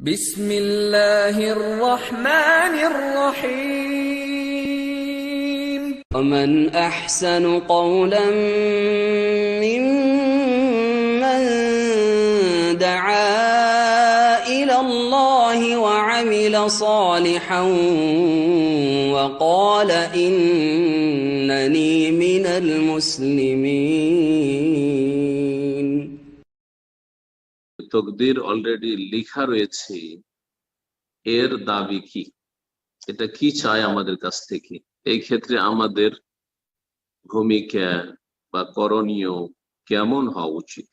بسم الله الرحمن الرحيم. ومن أحسن قولا ممن دعا إلى الله وعمل صالحا وقال إنني من المسلمين. তকদির already লেখা রয়েছে, এর দাবি কি? এটা কি চায় আমাদের কাছ থেকে? এই ক্ষেত্রে আমাদের ভূমিকা বা করণীয় কেমন হওয়া উচিত?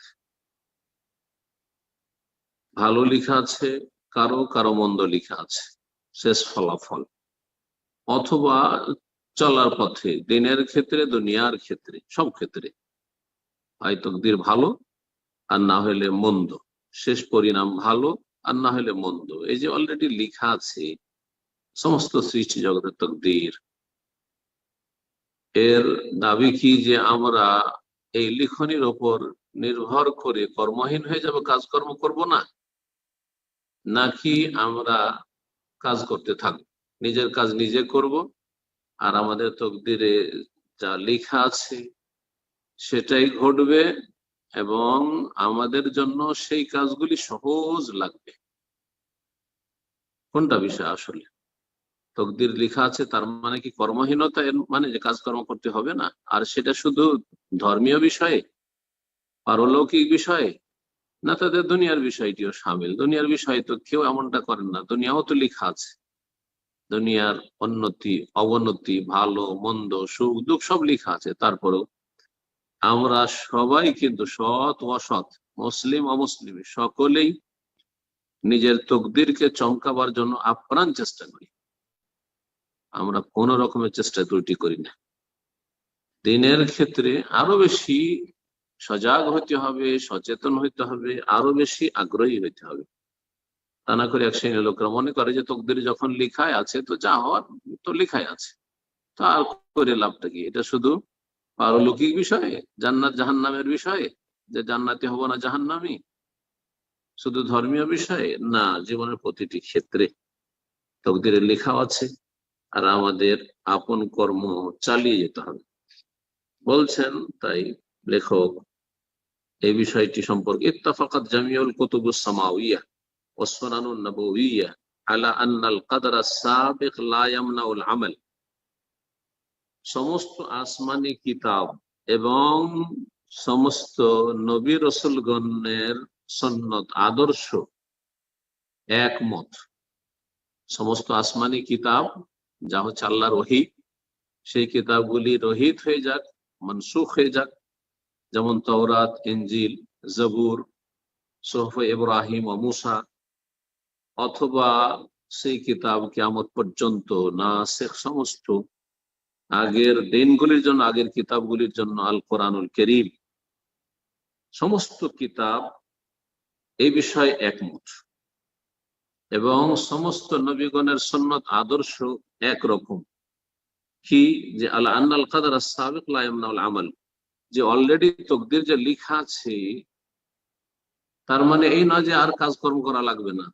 ভালো লেখা আছে, কারও কারও মন্দ লেখা আছে, শেষ ফলাফল। অথবা চলার পথে, দিনের ক্ষেত্রে, দুনিয়ার ক্ষেত্রে, সব ক্ষেত্রে। হয় তকদির ভালো, আর না হলে মন্দ। শেষ পরিণাম ভালো আর না হলে মন্দ। এই যে অলরেডি লিখা আছে, সমস্ত সৃষ্টি জগতের তকদির। এর দাবি কি যে আমরা এই লিখনির ওপর নির্ভর করে কর্মহীন হয়ে যাব, কাজকর্ম করব না? নাকি আমরা কাজ করতে থাকব, নিজের কাজ নিজে করব আর আমাদের তকদিরে যা লেখা আছে সেটাই ঘটবে এবং আমাদের জন্য সেই কাজগুলি সহজ লাগবে। কোনটা বিষয় আসলে? তকদির লেখা আছে, তার মানে কি কর্মহীনতা এর মানে যে কাজকর্ম করতে হবে না? আর সেটা শুধু ধর্মীয় বিষয়ে? পারলৌকিক বিষয়ে? না তাদের দুনিয়ার বিষয়টিও সামিল? দুনিয়ার বিষয়ে তো কেউ এমনটা করেন না। দুনিয়াও তো লেখা আছে। দুনিয়ার উন্নতি, অবনতি, ভালো, মন্দ, সুখ, দুঃখ সব লেখা আছে। তারপরেও আমরা সবাই কিন্তু সৎ অসৎ, মুসলিম অমুসলিম, সকলেই নিজের তকদিরকে চমকাবার জন্য আপ্রাণ চেষ্টা করি। আমরা কোন রকমের চেষ্টা ত্রুটি করি না। দিনের ক্ষেত্রে আরও বেশি সজাগ হইতে হবে, সচেতন হইতে হবে, আরও বেশি আগ্রহী হইতে হবে। তা না করে এক শ্রেণির লোকরা মনে করে যে তকদির যখন লিখায় আছে, তো যা হওয়ার তো লিখায় আছে। তা আর করে লাভটা কি? এটা শুধু পারলৌকিক বিষয়ে, জান্নাত জাহান্নামের বিষয়ে, যে জান্নাতি হব না জাহান্নামি? শুধু ধর্মীয় বিষয়ে? না, জীবনের প্রতিটি ক্ষেত্রে। তকদিরে লেখা আছে, আর আমাদের আপন কর্ম চালিয়ে যেতে হবে। বলছেন, তাই লেখক, এই বিষয়টি সম্পর্কে ইত্তাফাকাত জামিউল কুতুবুস সামাউইয়া সুনানুন নাবawiyya আলা আন্নাল কদর সাবিক লা ইয়ামনাউল আমাল। সমস্ত আসমানি কিতাব এবং সমস্ত নবী রসুলগণের সন্ন্যত, আদর্শ একমত। সমস্ত আসমানি কিতাব, যা হচ্ছে আল্লাহর রহি, সেই কিতাবগুলি রহিত হয়ে যাক, মনসুখ হয়ে যাক। যেমন তওরাত এঞ্জিল জবুর, সোহফ ইব্রাহিম ও মুসা। অথবা সেই কিতাব কেমত পর্যন্ত না শেখ সমস্ত আগের দিনগুলির জন্য, আগের কিতাবগুলির জন্য আল কোরআনুল করিম। সমস্ত কিতাব এই বিষয়ে একমত। এবং সমস্ত নবীগণের সন্ন্যত আদর্শ একরকম। কি? যে আল্লাহ আন্নাল কাদার সাবিক আমল। যে অলরেডি তকদির যে লিখা আছে, তার মানে এই নয় যে আর কাজকর্ম করা লাগবে না।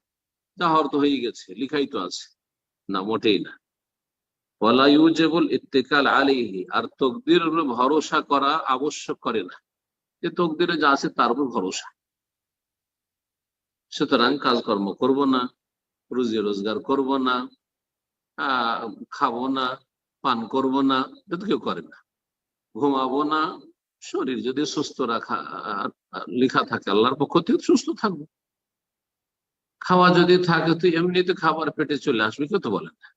যা হওয়ার তো হয়ে গেছে, লিখাই তো আছে। না, মোটেই না। ইত্তেকাল আলিহি আর তকদির ভরসা করা আবশ্যক করে না। যে তকদিরে যা আছে তার উপর ভরসা। সুতরাং কাজকর্ম করব না, রুজি রোজগার করব না খাব না, পান করব না এটা কেউ করে না। ঘুমাবো না, শরীর যদি সুস্থ রাখা, লেখা থাকে, আল্লাহর পক্ষ থেকে সুস্থ থাকব। খাওয়া যদি থাকে, তো এমনিতে খাবার পেটে চলে আসবে, কেউ তো বলেন না।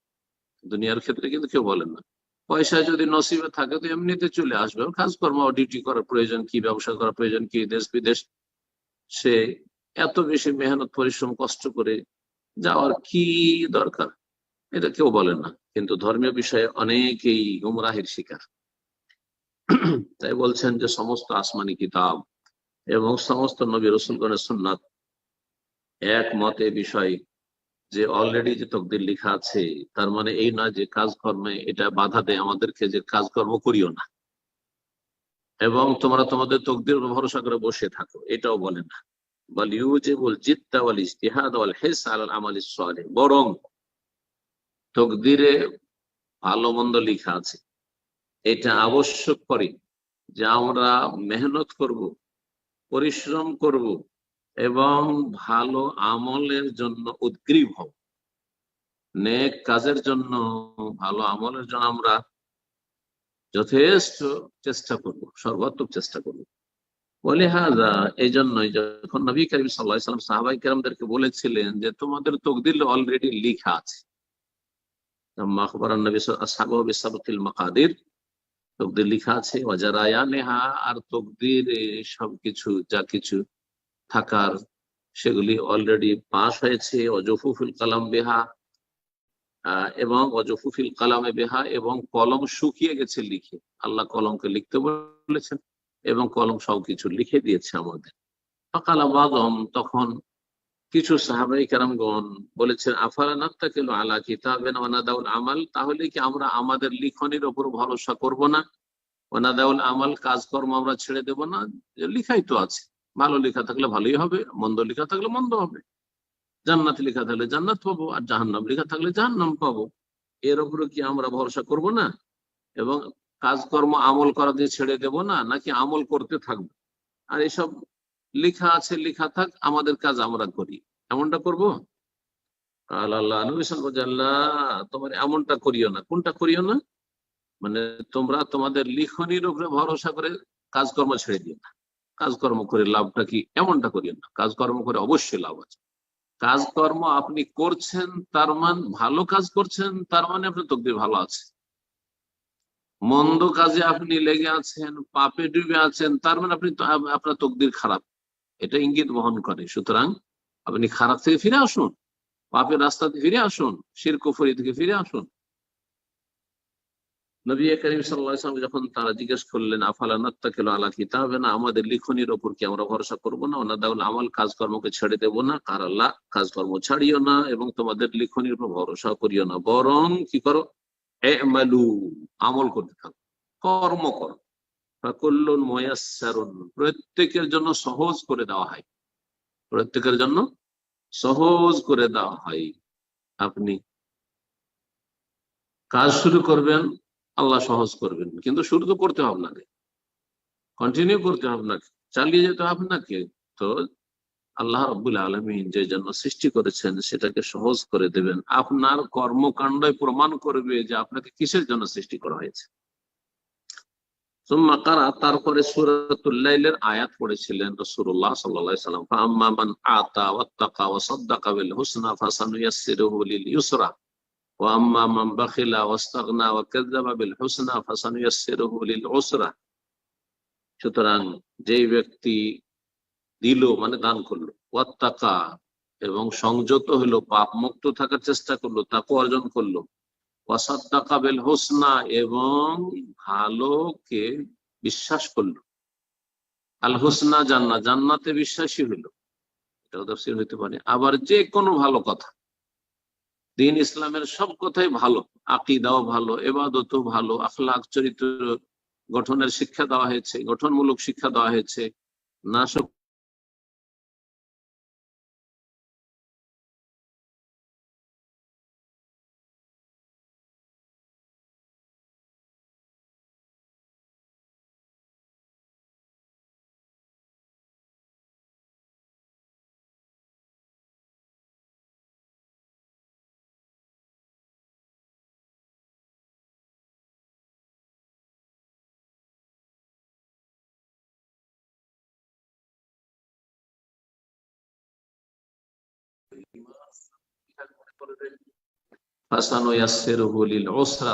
দুনিয়ার ক্ষেত্রে কিন্তু কেউ বলেন না। পয়সা যদি নসিবে থাকে তো এমনিতে চলে আসবে। কাজকর্ম ডিউটি করার প্রয়োজন, কি ব্যবসা করার প্রয়োজন, কি দেশ, বিদেশ। সে এত বেশি মেহনত, পরিশ্রম, কষ্ট করে যাওয়ার কি দরকার? এটা কেউ বলেন না। কিন্তু ধর্মীয় বিষয়ে অনেকেই গুমরাহের শিকার। তাই বলছেন যে সমস্ত আসমানি কিতাব এবং সমস্ত নবী রসুলগণের সুন্নাত এক মতে বিষয় যে অলরেডি যে তকদির লেখা আছে, তার মানে এই না যে কাজকর্মে এটা বাধা দেয়, আমাদেরকে যে কাজকর্ম করিও না। এবং তোমরা তোমাদের তকদির ভরসা করে বসে থাকো, এটাও বলে না। বরং তকদিরে ভালো মন্দ লেখা আছে। এটা আবশ্যক করে যে আমরা মেহনত করব, পরিশ্রম করব এবং ভালো আমলের জন্য উদ্গ্রীব হব নেক কাজের জন্য, ভালো আমলের জন্য আমরা যথেষ্ট চেষ্টা করব, সর্বাত্মক চেষ্টা করব। বলে হাজা এই জন্যই যখন নবী করিম সাল্লাহ সাল্লাম সাহাবাই কেরামদেরকে বলেছিলেন যে, তোমাদের তকদির অলরেডি লিখা আছে। লিখা আছে অজারায়া নেহা আর তকদির সবকিছু, যা কিছু থাকার সেগুলি অলরেডি পাস হয়েছে অজফুফুল কালাম বেহা এবং অজফুফিল কালামে বেহা এবং কলম শুকিয়ে গেছে লিখে। আল্লাহ কলমকে লিখতে বলেছেন এবং কলম সবকিছু লিখে দিয়েছে আমাদের। সকাল আবাদম তখন কিছু সাহাবাই কারামগণ বলেছেন আফারা নাত্তাকিল আলা কিতাবেন ওয়ানাদাউল আমাল? তাহলে কি আমরা আমাদের লিখনের ওপর ভরসা করব না? ওয়ানাদাউল আমাল, কাজকর্ম আমরা ছেড়ে দেব না? লিখাই তো আছে। ভালো লেখা থাকলে ভালোই হবে, মন্দ লেখা থাকলে মন্দ হবে। জান্নাত লেখা থাকলে জান্নাত পাবো আর জাহান্নাম লেখা থাকলে জাহান্নাম পাবো। এর উপরে কি আমরা ভরসা করব না? এবং কাজকর্ম আমল করা দিয়ে ছেড়ে দেব না, নাকি আমল করতে থাকব? আর এসব লেখা আছে, লেখা থাক, আমাদের কাজ আমরা করি। এমনটা করব? তোমার এমনটা করিও না। কোনটা করিও না? মানে তোমরা তোমাদের লিখনির উপরে ভরসা করে কাজকর্ম ছেড়ে দিও না। কাজকর্ম করে লাভটা কি? এমনটা করিও না। কাজকর্ম করে অবশ্যই লাভ আছে। কাজকর্ম আপনি করছেন, তার মান ভালো কাজ করছেন, তার মানে আপনার তকদির ভালো আছে। মন্দ কাজে আপনি লেগে আছেন, পাপে ডুবে আছেন, তার মানে আপনি আপনার তকদির খারাপ। এটা ইঙ্গিত বহন করে। সুতরাং আপনি খারাপ থেকে ফিরে আসুন, পাপের রাস্তাতে ফিরে আসুন শির কুফরি থেকে ফিরে আসুন। নবী করিম সাল্লাম যখন তারা জিজ্ঞেস করলেন, আফালা নাত্তাকিল আলা কিতাবে না আমাদের লিখনির ওপর কি আমরা ভরসা করব না? ওনা দাউল আমল, কাজকর্মকে ছেড়ে দেব না? কার আল্লাহ, কাজকর্ম ছাড়িও না এবং তোমাদের লিখনির উপর ভরসা করিও না। বরং কি করো? এমালু, আমল করতে থাকো, কর্ম করো। ফাকুল্লুন মুয়াসসারুন, প্রত্যেকের জন্য সহজ করে দেওয়া হয়। প্রত্যেকের জন্য সহজ করে দেওয়া হয়। আপনি কাজ শুরু করবেন আল্লাহ সহজ করবেন কিন্তু শুরু তো করতে হবে আপনাকে। কন্টিনিউ করতে হবে আপনাকে। চালিয়ে যেতে হবে আপনাকে। তো আল্লাহ রব্বুল আলমিন যে জন্য সৃষ্টি করেছেন, সেটাকে সহজ করে দেবেন। আপনার কর্মকাণ্ডই প্রমাণ করবে যে আপনাকে কিসের জন্য সৃষ্টি করা হয়েছে। তারপরে সুরাতুল্লাইলের আয়াত পড়েছিলেন রসুল্লাহ সাল্লাম সুতরাং যেই ব্যক্তি দিল মানে দান করল, ওয়াত্তাকা, এবং সংযত হলো পাপ মুক্ত থাকার চেষ্টা করল, তাকে অর্জন করল, ওয়াসাদ্দাকা বিল হোসনা এবং ভালোকে বিশ্বাস করল। আল হোসনা জান্না জান্নাতে বিশ্বাসী হইল। তফসির হইতে পারে। আবার যে কোনো ভালো কথা দিন ইসলামের সব কথাই ভালো, আকিদাও ভালো, এবাদতও ভালো, আখলাখ চরিত্র গঠনের শিক্ষা দেওয়া হয়েছে, গঠনমূলক শিক্ষা দেওয়া হয়েছে, নাশক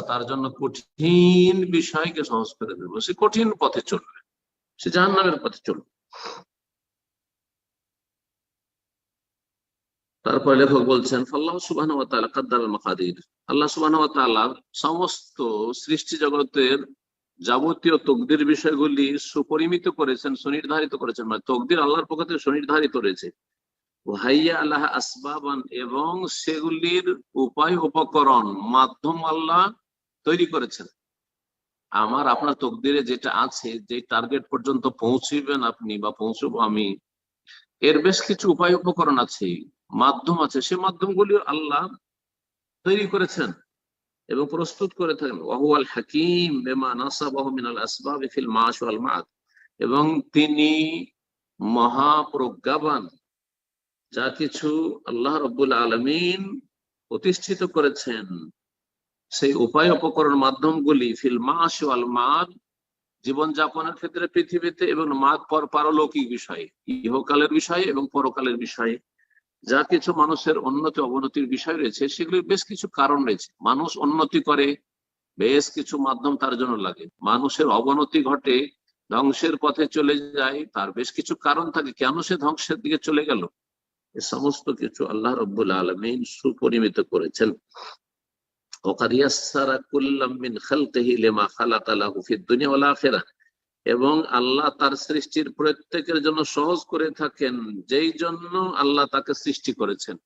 তার জন্য কঠিন বিষয়কে সহজ করে দেব। সে কঠিন পথে চলবে। সে জাহান্নামের পথে চলবে। তারপর লেখক বলছেন আল্লাহ সুবাহ মাকাদির। আল্লাহ সুবাহ সমস্ত সৃষ্টি জগতের যাবতীয় তকদির বিষয়গুলি সুপরিমিত করেছেন, সুনির্ধারিত করেছেন। মানে তকদির আল্লাহর পক্ষ থেকে সুনির্ধারিত রয়েছে। আসবাবান এবং সেগুলির উপায় উপকরণ, মাধ্যম আল্লাহ তৈরি করেছেন। আমার, আপনার তকদিরে যেটা আছে, যে টার্গেট পর্যন্ত পৌঁছিবেন আপনি বা পৌঁছবো আমি, এর বেশ কিছু উপায় উপকরণ আছে, মাধ্যম আছে। সে মাধ্যমগুলি আল্লাহ তৈরি করেছেন এবং প্রস্তুত করে থাকেন। হাকিম বেমা মিনাল আসবাব এবং তিনি মহাপ্রজ্ঞাবান যা কিছু আল্লাহ রব্বুল আলমিন প্রতিষ্ঠিত করেছেন, সেই উপায় উপকরণ মাধ্যমগুলি, ফিল মাস ওয়াল মাদ জীবনযাপনের ক্ষেত্রে পৃথিবীতে এবং মাদ পর পারলৌকিক বিষয়ে, ইহকালের বিষয়ে এবং পরকালের বিষয়ে। যা কিছু মানুষের উন্নতি অবনতির বিষয় রয়েছে, সেগুলির বেশ কিছু কারণ রয়েছে। মানুষ উন্নতি করে, বেশ কিছু মাধ্যম তার জন্য লাগে। মানুষের অবনতি ঘটে, ধ্বংসের পথে চলে যায়, তার বেশ কিছু কারণ থাকে। কেন সে ধ্বংসের দিকে চলে গেল? এ সমস্ত কিছু আল্লাহ রব্বুল আলমিন সুপরিমিত করেছেন। এবং আল্লাহ তার সৃষ্টির প্রত্যেকের জন্য সহজ করে থাকেন, যেই জন্য আল্লাহ তাকে সৃষ্টি করেছেন।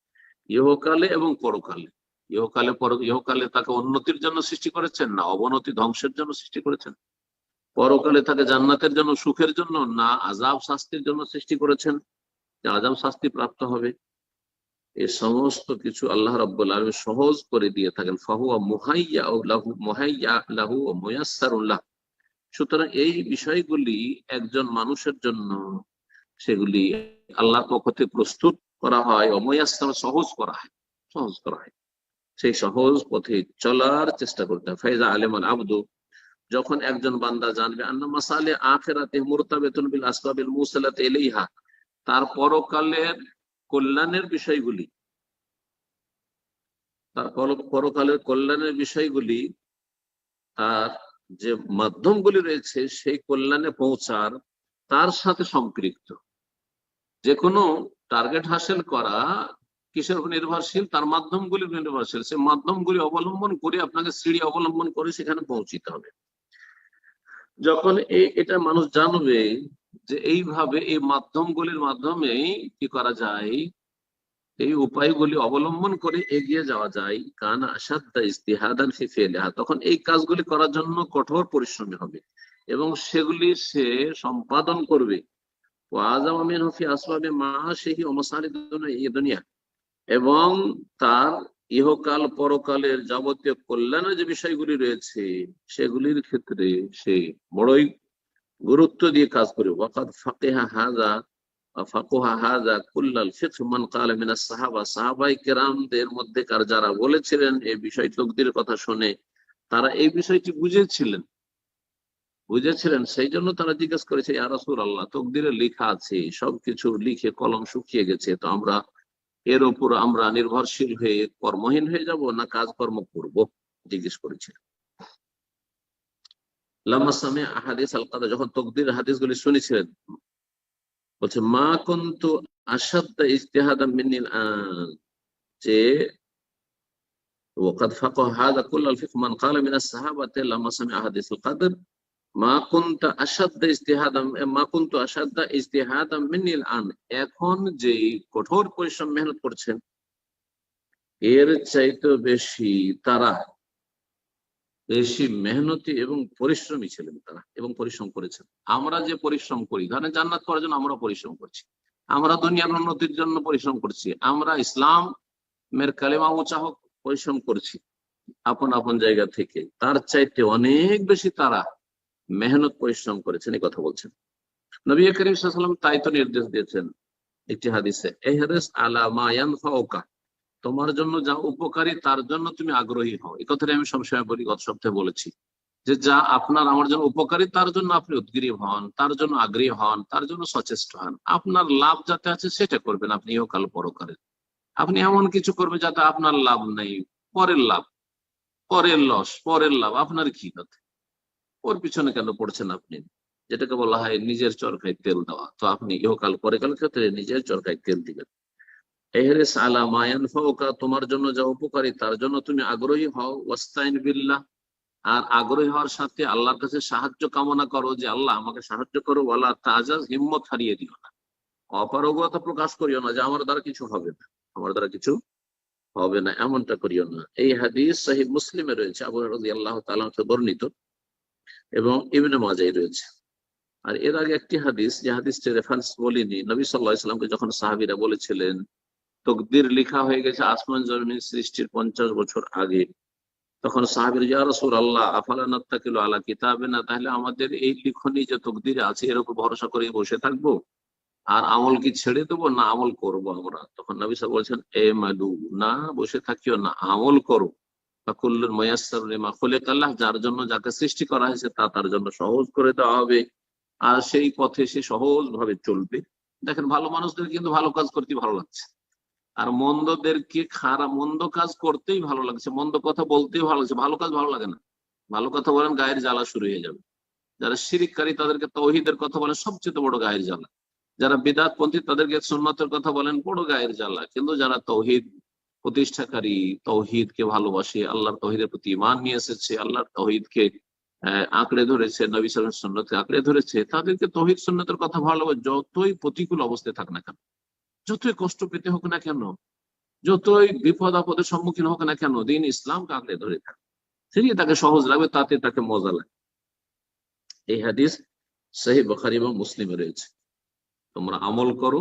ইহকালে এবং পরকালে। ইহকালে পর, ইহকালে তাকে উন্নতির জন্য সৃষ্টি করেছেন না অবনতি ধ্বংসের জন্য সৃষ্টি করেছেন। পরকালে তাকে জান্নাতের জন্য, সুখের জন্য না আজাব শাস্তির জন্য সৃষ্টি করেছেন। যে আজাব শাস্তি প্রাপ্ত হবে, এ সমস্ত কিছু আল্লাহ রাব্বুল আলামিন সহজ করে দিয়ে থাকেন। ফাহুয়া মুহাইয়া লাহু মুহাইয়া, লাহু ও মুয়াসসারুল্লাহ। সুতরাং এই বিষয়গুলি একজন মানুষের জন্য সেগুলি আল্লাহর পক্ষ থেকে প্রস্তুত করা হয় অময়াস্তার সহজ করা হয়, সহজ করা হয়। সেই সহজ পথে চলার চেষ্টা করতে হয়। ফাইজা আলেমান আব্দু, যখন একজন বান্দা জানবে, আন্না মাসালে আখেরাতে মুরতাবেতুন বিল আসবাবিল মুসালাতে এলাইহা তার পরকালের কল্যাণের বিষয়গুলি, তার পরকালের কল্যাণের বিষয়গুলি, তার যে মাধ্যমগুলি রয়েছে সেই কল্যাণে পৌঁছার তার সাথে সম্পৃক্ত। যে কোনো টার্গেট হাসিল করা কিসের উপর নির্ভরশীল? তার মাধ্যমগুলি নির্ভরশীল। সেই মাধ্যমগুলি অবলম্বন করে আপনাকে সিঁড়ি অবলম্বন করে সেখানে পৌঁছিতে হবে। যখন এই, এটা মানুষ জানবে যে এইভাবে এই মাধ্যমগুলির মাধ্যমে কি করা যায়? এই উপায়গুলি অবলম্বন করে এগিয়ে যাওয়া যায়। কানা ফি তখন এই কাজগুলি করার জন্য কঠোর পরিশ্রমী হবে এবং সেগুলি সে সম্পাদন করবে। এবং তার ইহকাল পরকালের যাবতীয় কল্যাণের যে বিষয়গুলি রয়েছে, সেগুলির ক্ষেত্রে সে বড়ই গুরুত্ব দিয়ে কাজ করে। ওয়াকাদ ফাকিহা হাজা ফাকুহা হাজা কুল্লাল মান মিনাস সাহাবা, সাহাবাই কেরামদের মধ্যেকার যারা বলেছিলেন এই বিষয় তকদির কথা শুনে তারা এই বিষয়টি বুঝেছিলেন। বুঝেছিলেন সেই জন্য তারা জিজ্ঞেস করেছে, ইয়া রাসূলুল্লাহ, তকদিরে লেখা আছে, সবকিছু লিখে কলম শুকিয়ে গেছে, তো আমরা এর উপর আমরা নির্ভরশীল হয়ে কর্মহীন হয়ে যাব না কাজকর্ম করব? জিজ্ঞেস করেছিলেন। লাম্মা সামি আহাদিস আল কাদা যখন তকদির হাদিসগুলি শুনেছিলেন বলছে মা কুনতু আসাদ্দা ইজতিহাদাম মিন্নিল আন যে وقد فقه هذا كل الفقه من قال من الصحابة لما سمع حديث القدر ما كنت أشد اجتهادا ما كنت أشد اجتهادا مني الآن এখন যে কঠোর পরিশ্রম মেহনত করছেন এর চাইতে বেশি তারা বেশি মেহনতি এবং পরিশ্রমী ছিলেন তারা এবং পরিশ্রম করেছেন। আমরা যে পরিশ্রম করি ধরেন জান্নাত করার জন্য আমরা পরিশ্রম করছি। আমরা দুনিয়ার উন্নতির জন্য পরিশ্রম করছি। আমরা ইসলাম মের কালেমা উঁচা হোক, পরিশ্রম করছি আপন আপন জায়গা থেকে। তার চাইতে অনেক বেশি তারা মেহনত, পরিশ্রম করেছেন, এই কথা বলছেন। নবী করিম সাল্লাম তাই তো নির্দেশ দিয়েছেন একটি হাদিসে, এহরেস আলা মায়ান ফাওকা তোমার জন্য যা উপকারী, তার জন্য তুমি আগ্রহী হও। এই কথাটা আমি সবসময় বলি, গত সপ্তাহে বলেছি যে যা আপনার আমার জন্য উপকারী, তার জন্য আপনি উদ্গ্রীব হন, তার জন্য আগ্রহী হন, তার জন্য সচেষ্ট হন। আপনার লাভ যাতে আছে সেটা করবেন আপনি ইহকাল পরকালে। আপনি এমন কিছু করবেন যাতে আপনার লাভ নেই, পরের লাভ, পরের লস, পরের লাভ, আপনার কি তাতে ওর পিছনে কেন পড়ছেন আপনি? যেটাকে বলা হয় নিজের চরকায় তেল দেওয়া। তো আপনি ইহকাল পরেকাল ক্ষেত্রে নিজের চরকায় তেল দিবেন। এহরেস আলা মায়ান তোমার জন্য যা উপকারী, তার জন্য তুমি আগ্রহী হও। ওয়াস্তাইন বিল্লাহ, আর আগ্রহী হওয়ার সাথে আল্লাহর কাছে সাহায্য কামনা করো যে, আল্লাহ, আমাকে সাহায্য করো, ওয়ালা তাজাজ, হিম্মত হারিয়ে দিও না। অপারগতা প্রকাশ করিও না যে, আমার দ্বারা কিছু হবে না। আমার দ্বারা কিছু হবে না, এমনটা করিও না। এই হাদিস সাহিব মুসলিমে রয়েছে, আবু রাজি আল্লাহ তালা বর্ণিত এবং ইবনে মাজাই রয়েছে। আর এর আগে একটি হাদিস, যে হাদিসটি রেফারেন্স বলিনি, নবী সাল্লাহ ইসলামকে যখন সাহাবিরা বলেছিলেন তকদির লিখা হয়ে গেছে আসমান জমিন সৃষ্টির পঞ্চাশ বছর আগে। তখন সাহাবির, ইয়া রসুল আল্লাহ আফালানাত্তাকিল আলা কিতাবে না তাহলে আমাদের এই লিখনি যে তকদির আছে, এর উপর ভরসা করে বসে থাকব? আর আমল কি ছেড়ে দেবো না আমল করব আমরা? তখন নবী সাহেব বলছেন এ মালু না, বসে থাকিও না, আমল করো। ফাকুল্লুর ময়াসসার লিমা খুলিকাল্লাহ, যার জন্য যাকে সৃষ্টি করা হয়েছে তা তার জন্য সহজ করে দেওয়া হবে। আর সেই পথে সে সহজ ভাবে চলবে। দেখেন, ভালো মানুষদের কিন্তু ভালো কাজ করতে ভালো লাগছে। আর মন্দদেরকে খারাপ মন্দ কাজ করতেই ভালো লাগছে, মন্দ কথা বলতেই ভালো লাগছে, ভালো কাজ ভালো লাগে না। ভালো কথা বলেন, গায়ের জ্বালা শুরু হয়ে যাবে। যারা শিরিককারী, তাদেরকে তৌহিদের কথা বলেন, সবচেয়ে বড় গায়ের জ্বালা। যারা বিদাত পন্থী তাদেরকে সুন্নতের কথা বলেন, বড় গায়ের জ্বালা। কিন্তু যারা তৌহিদ প্রতিষ্ঠাকারী, তৌহিদকে ভালোবাসে, আল্লাহর তৌহিদের প্রতি ইমান নিয়ে এসেছে, আল্লাহর তৌহিদকে আঁকড়ে ধরেছে, নবী সালাম সুন্নতকে আঁকড়ে ধরেছে, তাদেরকে তৌহিদ, সুন্নতের কথা ভালো যতই প্রতিকূল অবস্থায় থাক না কেন। যতই কষ্ট পেতে হোক না কেন, যতই বিপদ আপদের সম্মুখীন হোক না কেন, দিন ইসলামকে আঁকড়ে ধরে থাকে। তিনি তাকে সহজ লাগবে, তাতে তাকে মজা লাগে এই হাদিস সহি বখারি এবং মুসলিমে রয়েছে। তোমরা আমল করো,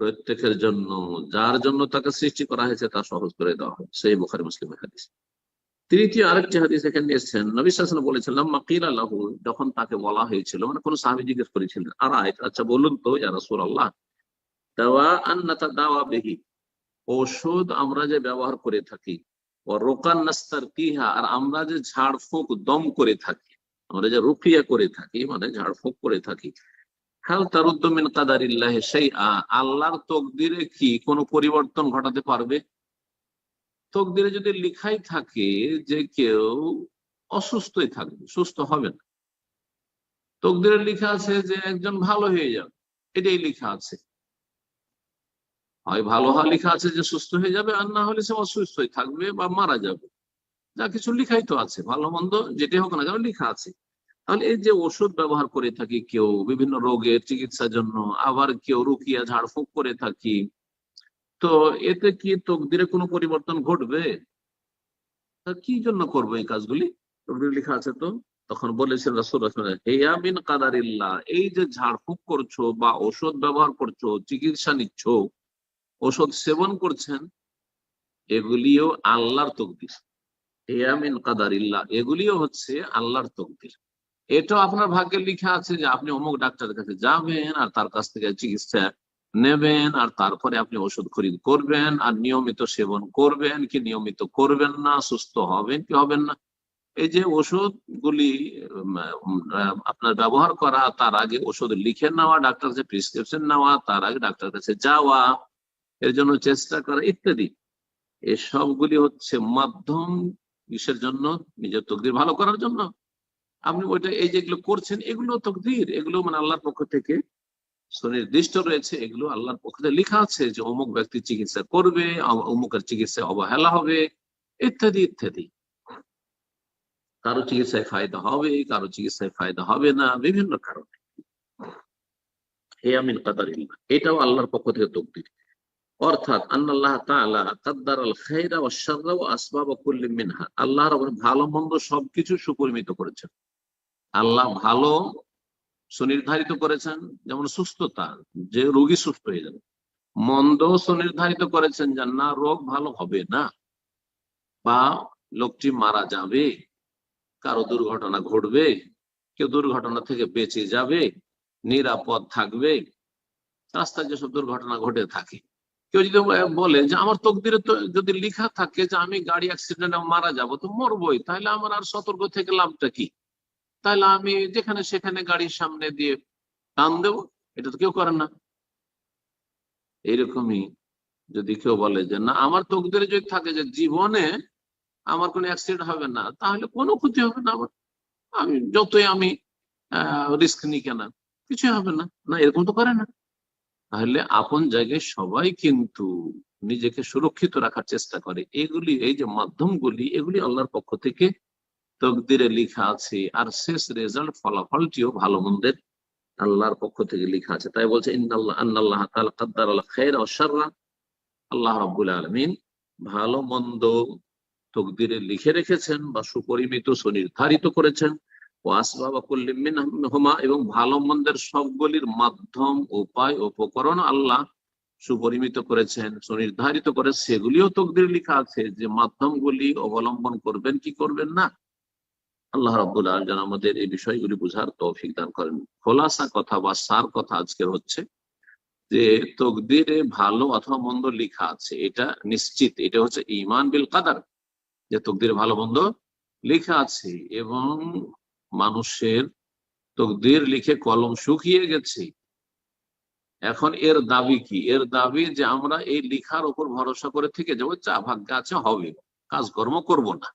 প্রত্যেকের জন্য, যার জন্য তাকে সৃষ্টি করা হয়েছে তা সহজ করে দেওয়া হয় সেই বুখারি মুসলিমের হাদিস। তৃতীয় আরেকটি হাদিস এখানে এসেছেন। নবী শাসন বলেছিলাম মাকির আল্লাহ যখন তাকে বলা হয়েছিল মানে কোন সাহাবি জিজ্ঞেস করেছিলেন আর আচ্ছা বলুন তো, ইয়া রাসূলুল্লাহ দাওয়া দাওয়া বেহি ঔষধ আমরা যে ব্যবহার করে থাকি। ও রোকান নাস্তার কিহা আর আমরা যে ঝাড়ফুঁক, দম করে থাকি। আমরা যে রুকিয়া করে থাকি মানে ঝাড়ফুঁক করে থাকি। হাল তারুদ্দমিন কাদারিল্লাহ সেই আল্লাহর তকদিরে কি কোনো পরিবর্তন ঘটাতে পারবে? তকদিরে যদি লিখাই থাকে যে কেউ অসুস্থই থাকবে, সুস্থ হবে না। তকদিরে লিখা আছে যে একজন ভালো হয়ে যাবে, এটাই লিখা আছে। হয়, ভালো হওয়া লেখা আছে যে সুস্থ হয়ে যাবে, আর না হলে সে অসুস্থই থাকবে বা মারা যাবে। যা কিছু লিখাই তো আছে, ভালো মন্দ যেটাই হোক না কেন লেখা আছে। তাহলে এই যে ওষুধ ব্যবহার করে থাকি কেউ, বিভিন্ন রোগের চিকিৎসার জন্য, আবার কেউ রুকিয়া, ঝাড়ফুঁক করে থাকি, তো এতে কি তকদিরে কোনো পরিবর্তন ঘটবে? তা কি জন্য করব এই কাজগুলি? তকদিরে লেখা আছে তো, তখন বলেছেন হেয়া বিন কাদারিল্লাহ, এই যে ঝাড়ফুঁক করছ বা ওষুধ ব্যবহার করছ, চিকিৎসা নিচ্ছ ওষুধ সেবন করছেন, এগুলিও আল্লাহর তকদির। হেয়া মিন কাদারিল্লাহ, এগুলিও হচ্ছে আল্লাহর তকদির। এটাও আপনার ভাগ্যে লিখা আছে যে আপনি অমুক ডাক্তারের কাছে যাবেন আর তার কাছ থেকে চিকিৎসা নেবেন আর তারপরে আপনি ওষুধ খরিদ করবেন আর নিয়মিত সেবন করবেন কি নিয়মিত করবেন না, সুস্থ হবেন কি হবেন না। এই যে ওষুধ গুলি আপনার ব্যবহার করা, তার আগে ওষুধ লিখে নেওয়া, ডাক্তার কাছে প্রেসক্রিপশন নেওয়া, তার আগে ডাক্তার কাছে যাওয়া এর জন্য চেষ্টা করা ইত্যাদি। এসবগুলি হচ্ছে মাধ্যম কিসের জন্য? নিজের তকদির ভালো করার জন্য। আপনি ওইটা এই যেগুলো করছেন, এগুলো তকদির, এগুলো মানে আল্লাহর পক্ষ থেকে সুনির্দিষ্ট রয়েছে, এগুলো আল্লাহর পক্ষ থেকে লেখা আছে যে অমুক ব্যক্তি চিকিৎসা করবে অমুকের চিকিৎসা অবহেলা হবে, ইত্যাদি ইত্যাদি। কারও চিকিৎসায় ফায়দা হবে, কারও চিকিৎসায় ফায়দা হবে না, বিভিন্ন কারণে। হে আমিন এটাও আল্লাহর পক্ষ থেকে তকদির। অর্থাৎ আল্লাহ তাআলা কাদ্দার আল খাইরা আসবাব কুল্লি মিনহা। আল্লাহ ভালো মন্দ সবকিছু সুপরিমিত করেছেন। আল্লাহ ভালো সুনির্ধারিত করেছেন, যেমন সুস্থতা, যে রোগী সুস্থ হয়ে যাবে। মন্দ সুনির্ধারিত করেছেন যে না, রোগ ভালো হবে না। বা লোকটি মারা যাবে, কারও দুর্ঘটনা ঘটবে, কেউ দুর্ঘটনা থেকে বেঁচে যাবে, নিরাপদ থাকবে, রাস্তায় যেসব দুর্ঘটনা ঘটে থাকে। কেউ যদি বলে যে আমার তকদিরে তো যদি লেখা থাকে যে আমি গাড়ি অ্যাক্সিডেন্টে মারা যাব, তো মরবই। তাহলে আমার আর সতর্ক থেকে লাভটা কি? তাহলে আমি যেখানে সেখানে গাড়ির সামনে দিয়ে টান দেব। এটা তো কেউ করেন না। এইরকমই যদি কেউ বলে যে, না, আমার তকদিরে যদি থাকে যে জীবনে আমার কোনো অ্যাক্সিডেন্ট হবে না, তাহলে কোনো ক্ষতি হবে না আমার। আমি, যতই আমি রিস্ক নিই কেন? কিছুই হবে না। না, এরকম তো করে না। তাহলে আপন জায়গায় সবাই কিন্তু নিজেকে সুরক্ষিত রাখার চেষ্টা করে। এগুলি, এই যে মাধ্যমগুলি, এগুলি আল্লাহর পক্ষ থেকে তকদিরে লিখা আছে আর শেষ রেজাল্ট ফলাফলটিও ভালো মন্দের আল্লাহর পক্ষ থেকে লিখা আছে। তাই বলছে আল্লাহ আল্লাহ রাবুল আলমিন ভালো মন্দ তকদিরে লিখে রেখেছেন বা সুপরিমিত সুনির্ধারিত করেছেন। এবং ভালো মন্দের সবগুলির মাধ্যম, উপায়, উপকরণ আল্লাহ সুপরিমিত করেছেন, সুনির্ধারিত করে সেগুলিও তকদির লেখা আছে। যে মাধ্যমগুলি অবলম্বন করবেন, কি করবেন না? আল্লাহ রাব্বুল আলম আমাদের এই বিষয়গুলি বুঝার তৌফিক দান করেন। খোলাসা কথা বা সার কথা আজকের হচ্ছে যে তকদিরে ভালো অথবা মন্দ লিখা আছে। এটা নিশ্চিত। এটা হচ্ছে ইমান বিল কাদার। যে তকদিরে ভালো মন্দ লেখা আছে এবং মানুষের তকদির লিখে কলম শুকিয়ে গেছে। এখন এর দাবি কি? এর দাবি যে আমরা এই লিখার উপর ভরসা করে থেকে যাব চা ভাগ্যে আছে হবে। কাজকর্ম করব না।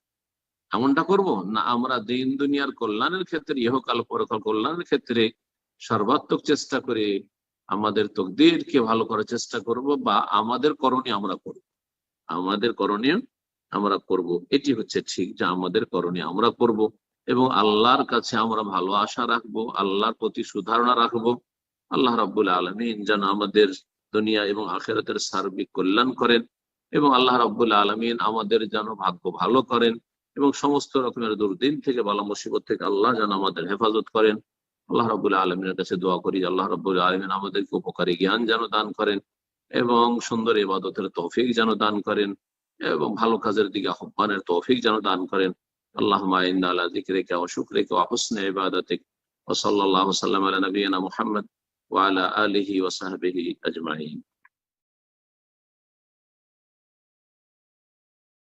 এমনটা করব? না, আমরা দিন দুনিয়ার কল্যাণের ক্ষেত্রে, ইহকাল পরকাল কল্যাণের ক্ষেত্রে সর্বাত্মক চেষ্টা করে আমাদের তকদিরকে ভালো করার চেষ্টা করব বা আমাদের করণীয় আমরা করব। আমাদের করণীয় আমরা করব। এটি হচ্ছে ঠিক যে আমাদের করণীয় আমরা করব। এবং আল্লাহর কাছে আমরা ভালো আশা রাখব, আল্লাহর প্রতি সুধারণা রাখব। আল্লাহ রাব্বুল আলমিন যেন আমাদের দুনিয়া এবং আখেরাতের সার্বিক কল্যাণ করেন এবং আল্লাহ রাব্বুল আলমিন আমাদের যেন ভাগ্য ভালো করেন এবং সমস্ত রকমের দুর্দিন থেকে, বালা মুসিবত থেকে আল্লাহ যেন আমাদের হেফাজত করেন। আল্লাহ রাবুল আলমিনের কাছে দোয়া করি, আল্লাহ রাবুল আলমিন আমাদেরকে উপকারী জ্ঞান যেন দান করেন এবং সুন্দর ইবাদতের তৌফিক যেন দান করেন এবং ভালো কাজের দিকে আহ্বানের তৌফিক যেন দান করেন। আল্লাহ মাইন্না আলা যিকরিকা ওয়া শুকরিকা ওয়া হুসনি ইবাদাতিক ওয়া সাল্লাল্লাহু সাল্লাম আলা নবিয়িনা মুহাম্মদ ওয়া আলা